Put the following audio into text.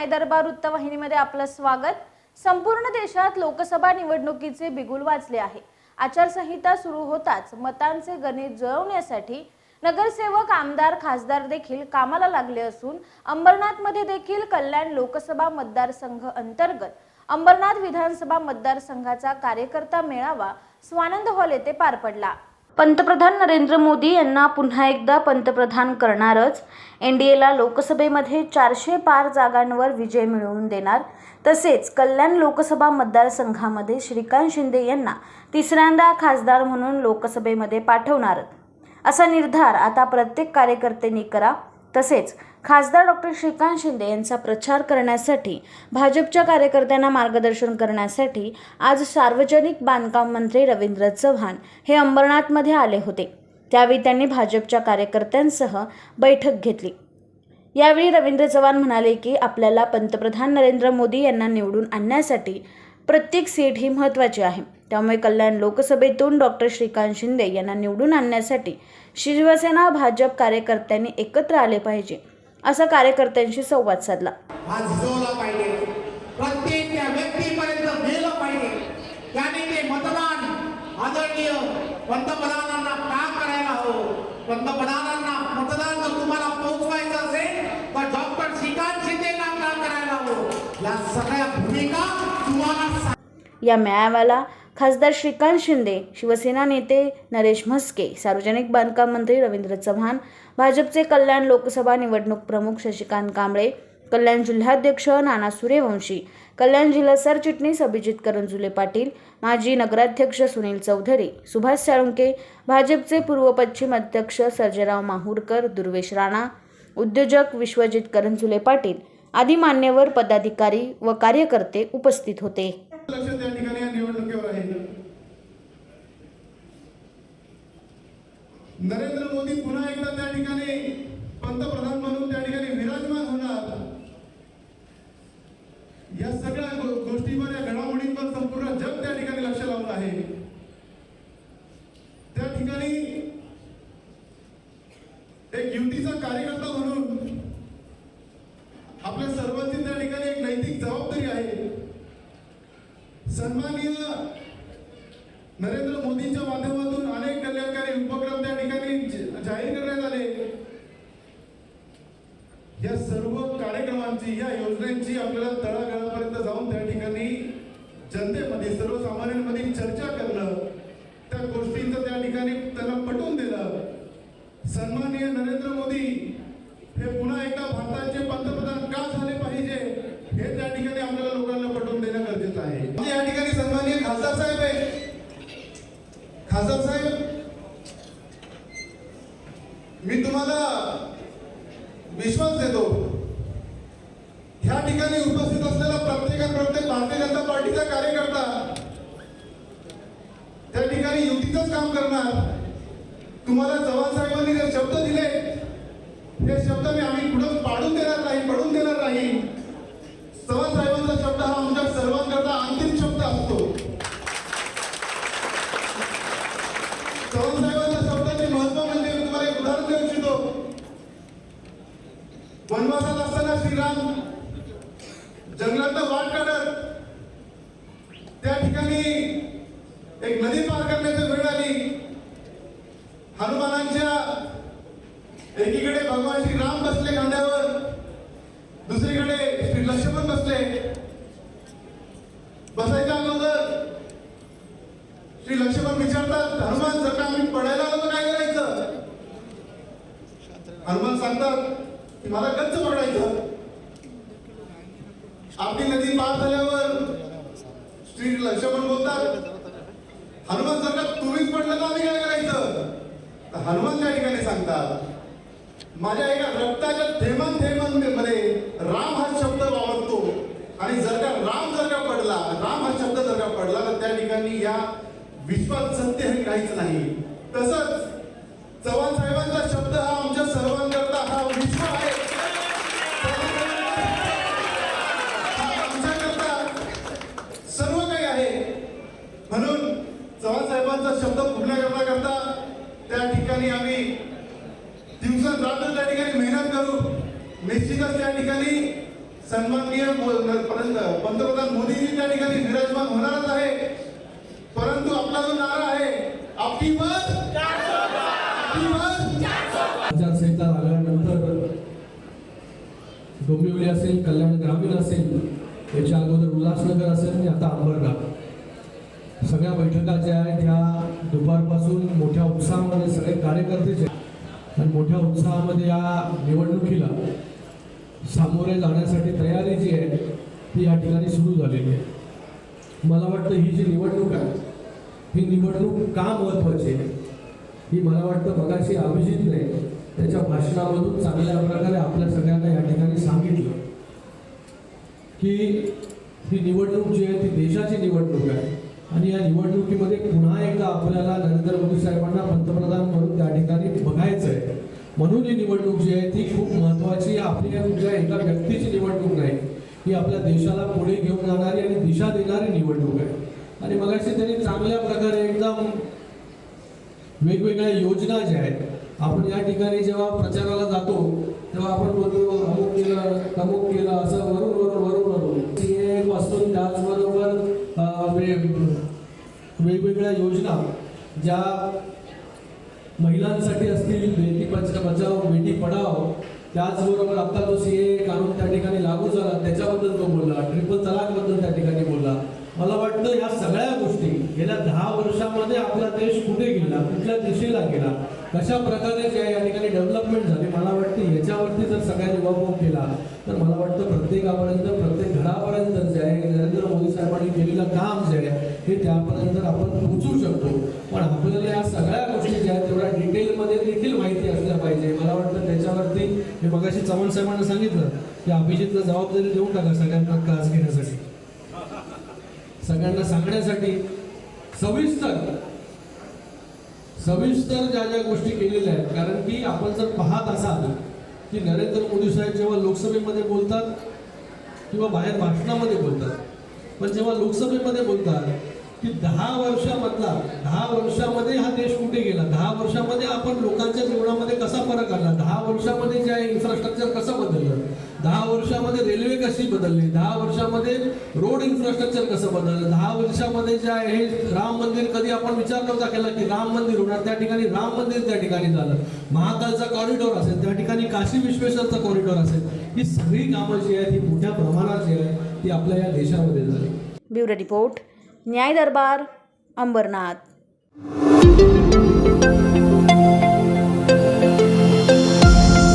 न्यायदरबार वृत्तवाहिनीमध्ये आपलं स्वागत. संपूर्ण देशात लोकसभा निवडणुकीचे बिगुल वाचले आहे. आचारसंहिता सुरू होताच मतांचे गणित जुळवण्यासाठी नगरसेवक आमदार खासदार देखील कामाला लागले असून अंबरनाथमध्ये देखील कल्याण लोकसभा मतदारसंघ अंतर्गत अंबरनाथ विधानसभा मतदारसंघाचा कार्यकर्ता मेळावा स्वानंद हॉल येथे पार पडला. पंतप्रधान नरेंद्र मोदी यांना पुन्हा एकदा पंतप्रधान करणारच. एन डी एला लोकसभेमध्ये चारशे पार जागांवर विजय मिळवून देणार. तसेच कल्याण लोकसभा मतदारसंघामध्ये श्रीकांत शिंदे यांना तिसऱ्यांदा खासदार म्हणून लोकसभेमध्ये पाठवणार. असा निर्धार आता प्रत्येक कार्यकर्त्यांनी करा. तसेच खासदार डॉक्टर श्रीकांत शिंदे यांचा प्रचार करण्यासाठी भाजपच्या कार्यकर्त्यांना मार्गदर्शन करण्यासाठी आज सार्वजनिक बांधकाम मंत्री रवींद्र चव्हाण हे अंबरनाथमध्ये आले होते. त्यावेळी त्यांनी भाजपच्या कार्यकर्त्यांसह बैठक घेतली. यावेळी रवींद्र चव्हाण म्हणाले की आपल्याला पंतप्रधान नरेंद्र मोदी यांना निवडून आणण्यासाठी प्रत्येक सीट ही महत्त्वाची आहे. त्यामुळे कल्याण लोकसभेतून डॉक्टर श्रीकांत शिंदे यांना निवडून आणण्यासाठी शिवसेना भाजप कार्यकर्त्यांनी एकत्र आले पाहिजे असा कार्यकर्त्यांशी संवाद साधला. झिजवला पाहिजे. प्रत्येक त्या व्यक्तीपर्यंत गेलं पाहिजे. त्याने ते मतदान आदरणीय पंतप्रधानांना का करायला हवं? पंतप्रधानांना मतदान जर तुम्हाला पोहोचवायचं असेल तर डॉक्टर श्रीकांत शिंदेना का करायला हवं? या सगळ्या भूमिका तुम्हाला सा- या मेळाव्याला खासदार श्रीकांत शिंदे शिवसेना नेते नरेश म्हस्के सार्वजनिक बांधकाम मंत्री रवींद्र चव्हाण भाजपचे कल्याण लोकसभा निवडणूक प्रमुख शशिकांत कांबळे कल्याण जिल्हाध्यक्ष नाना सूर्यवंशी कल्याण जिल्हा सरचिटणीस अभिजित करंजुले पाटील माजी नगराध्यक्ष सुनील चौधरी सुभाष साळुंके भाजपचे पूर्व पश्चिम अध्यक्ष सर्जेराव माहूरकर दुर्वेश राणा उद्योजक विश्वजित करंजुले पाटील आदी मान्यवर पदाधिकारी व कार्यकर्ते उपस्थित होते लक्ष त्या ठिकाणी या निवडणुकीवर आहे नरेंद्र मोदी पुन्हा एकदा त्या ठिकाणी पंतप्रधान म्हणून त्या ठिकाणी विराजमान होणार. या सगळ्या गोष्टीवर या घडामोडींवर संपूर्ण जग त्या ठिकाणी लक्ष लावून आहे. त्या ठिकाणी एक युतीचा कार्यकर्ता म्हणून आपल्या सर्वांची त्या ठिकाणी एक नैतिक जबाबदारी आहे. सन्माननीय नरेंद्र मोदींच्या माध्यमातून अनेक कल्याणकारी उपक्रम त्या ठिकाणी ज- जाहीर करण्यात आले या सर्व कार्यक्रमांची या योजनांची आपल्याला तळागाळापर्यंत जाऊन त्या ठिकाणी जनतेमध्ये सर्वसामान्यांमध्ये चर्चा करणं त्या गोष्टींचं त्या ठिकाणी त्यांना पटवून दिलं सन्माननीय नरेंद्र मोदी हे पुन्हा एकदा भारताचे पंतप्रधान का झाले पाहिजे हे त्या ठिकाणी आपल्याला लोकांना पटवून देणं गरजेचं आहे. म्हणजे या ठिकाणी सन्माननीय खासदार साहेब आहे खासदार साहेब मी तुम्हाला विश्वास देतो. ह्या ठिकाणी उपस्थित असलेला प्रत्येक प्रत्येक भारतीय जनता पार्टीचा कार्यकर्ता त्या ठिकाणी युतीचंच काम करणार. तुम्हाला चव्हाण साहेबांनी जे शब्द दिले हे शब्द मी आम्ही पुढे पाडून देणार नाही पडून देणार नाही चव्हाण साहेबांचा शब्द हा आमच्या सर्वांकरता अंतिम शब्द असतो चव्हाण साहेबांच्या शब्दाचे महत्त्व म्हणजे मी तुम्हाला एक उदाहरण देऊ इच्छितो वनवासात असताना श्रीराम जंगलात वाट काढत त्या ठिकाणी एक नदी पार करण्याची वेळ आली. हनुमानांच्या एकीकडे भगवान श्री राम बसले खांद्यावर दुसरीकडे श्री लक्ष्मण बसले. बसायच्या अगोदर श्री लक्ष्मण विचारतात हनुमान जर का आम्ही पडायला आलो तर काय करायचं? हनुमान सांगतात मला गच्च पकडायचं. आपली नदी पार झाल्यावर श्री लक्ष्मण बोलतात हनुमान जर का तुम्हीच पडलं तर आम्ही काय करायचं? तर हनुमान त्या ठिकाणी सांगतात माझ्या एका रक्ताच्या थेमान थेमानमध्ये राम हा शब्द वावरतो. आणि जर का राम जर का पडला राम हा शब्द जर का पडला तर त्या ठिकाणी या विश्वात सत्य हे काहीच नाही. तसंच चव्हाण साहेबांचा शब्द हा दिवसात रात्र त्या ठिकाणी मेहनत करू. निश्चितच त्या ठिकाणी सन्माननीय पंतप्रधान मोदीजी त्या ठिकाणी विराजमान होणारच आहे. परंतु आपला जो नारा आहे आपली मत आचारसंहिता लागल्यानंतर डोंबिवली असेल कल्याण ग्रामीण असेल याच्या अगोदर उल्हासनगर असेल आणि आता अंबरनाथ सगळ्या बैठका ज्या आहेत ह्या दुपारपासून मोठ्या उत्साहामध्ये सगळे कार्यकर्ते आहेत आणि मोठ्या उत्साहामध्ये या निवडणुकीला सामोरे जाण्यासाठी तयारी जी आहे ती या ठिकाणी सुरू झालेली आहे. मला वाटतं ही जी निवडणूक आहे ही निवडणूक का महत्त्वाची आहे? ही मला वाटतं मगाशी अभिजितने त्याच्या भाषणामधून चांगल्या प्रकारे आपल्या सगळ्यांना या ठिकाणी सांगितलं की ही निवडणूक जी आहे ती देशाची निवडणूक आहे. आणि या निवडणुकीमध्ये पुन्हा एकदा आपल्याला नरेंद्र मोदी साहेबांना पंतप्रधान म्हणून त्या ठिकाणी बघायचं आहे म्हणून ही निवडणूक जी आहे ती खूप महत्त्वाची आपली या कुठल्या एका व्यक्तीची निवडणूक नाही. ही आपल्या देशाला पुढे घेऊन जाणारी आणि दिशा देणारी निवडणूक आहे. आणि मगाशी त्यांनी चांगल्या प्रकारे एकदम वेगवेगळ्या योजना ज्या आहेत आपण या ठिकाणी जेव्हा प्रचाराला जातो तेव्हा आपण बोलतो अमुक केलं तमुक केलं असं वरून वरून वरून वरून ती एक वाचून त्याचबरोबर अं, वे- वेगवेगळ्या योजना ज्या महिलांसाठी असतील बेटी बच- बचाव बेटी पढाव त्याचबरोबर आता जो सी ए कानून त्या ठिकाणी लागू झाला त्याच्याबद्दल तो बोलला ट्रिपल तलाकबद्दल त्या ठिकाणी बोलला. मला वाटतं ह्या सगळ्या गोष्टी गेल्या दहा वर्षामध्ये आपला देश कुठे गेला कुठल्या दिशेला गेला कशा प्रकारे या ठिकाणी डेव्हलपमेंट झाली मला जर केला तर मला वाटतं प्रत्येकापर्यंत प्रत्येक घरापर्यंत जे आहे नरेंद्र मोदी साहेबांनी केलेलं काम जे आहे हे त्यापर्यंत आपण पोहोचू शकतो. पण आपल्याला या सगळ्या गोष्टी ज्या आहेत तेवढ्या डिटेलमध्ये देखील माहिती असल्या पाहिजे. मला वाटतं त्याच्यावरती मी मगाशी चव्हाण साहेबांना सांगितलं की अभिजितला जबाबदारी देऊन टाका सगळ्यांना क्लास घेण्यासाठी. सगळ्यांना सांगण्यासाठी. सविस्तर. सविस्तर ज्या ज्या गोष्टी केलेल्या आहेत कारण की आपण जर पाहत असाल की नरेंद्र मोदी साहेब जेव्हा लोकसभेमध्ये बोलतात किंवा बाहेर भाषणामध्ये बोलतात पण जेव्हा लोकसभेमध्ये बोलतात की दहा वर्षामधला दहा वर्षामध्ये हा देश कुठे गेला? दहा वर्षामध्ये आपण लोकांच्या जीवनामध्ये कसा फरक आला दहा वर्षामध्ये जे आहे इन्फ्रास्ट्रक्चर कसं बदललं? दहा वर्षामध्ये रेल्वे कशी बदलली? दहा वर्षामध्ये रोड इन्फ्रास्ट्रक्चर कसं बदललं? दहा वर्षामध्ये जे आहे हे राम मंदिर कधी आपण विचार नव्हता केला की राम मंदिर होणार त्या ठिकाणी राम मंदिर त्या ठिकाणी झालं. महाकालचा कॉरिडॉर असेल त्या ठिकाणी काशी विश्वेश्वरचा कॉरिडॉर असेल. ही सगळी कामं जी आहेत ही मोठ्या प्रमाणात जी आहे ती आपल्या या देशामध्ये झाली. Bureau report. न्याय दरबार अंबरनाथ.